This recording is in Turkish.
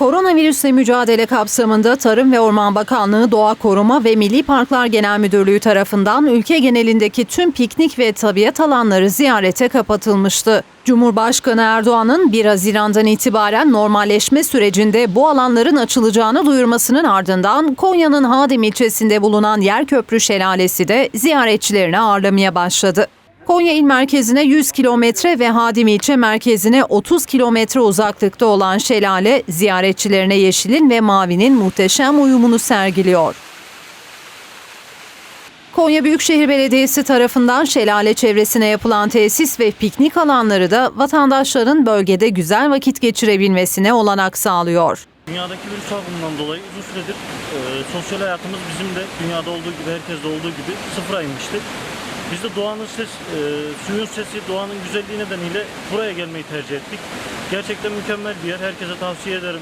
Koronavirüsle mücadele kapsamında Tarım ve Orman Bakanlığı Doğa Koruma ve Milli Parklar Genel Müdürlüğü tarafından ülke genelindeki tüm piknik ve tabiat alanları ziyarete kapatılmıştı. Cumhurbaşkanı Erdoğan'ın 1 Haziran'dan itibaren normalleşme sürecinde bu alanların açılacağını duyurmasının ardından Konya'nın Hadim ilçesinde bulunan Yerköprü Şelalesi de ziyaretçilerini ağırlamaya başladı. Konya il merkezine 100 kilometre ve Hadim ilçe merkezine 30 kilometre uzaklıkta olan şelale ziyaretçilerine yeşilin ve mavinin muhteşem uyumunu sergiliyor. Konya Büyükşehir Belediyesi tarafından şelale çevresine yapılan tesis ve piknik alanları da vatandaşların bölgede güzel vakit geçirebilmesine olanak sağlıyor. Dünyadaki virüs salgınından dolayı uzun süredir e, sosyal hayatımız bizim de dünyada olduğu gibi, herkeste olduğu gibi sıfıra inmişti. Biz de doğanın ses, e, suyun sesi, doğanın güzelliği nedeniyle buraya gelmeyi tercih ettik. Gerçekten mükemmel bir yer. Herkese tavsiye ederim.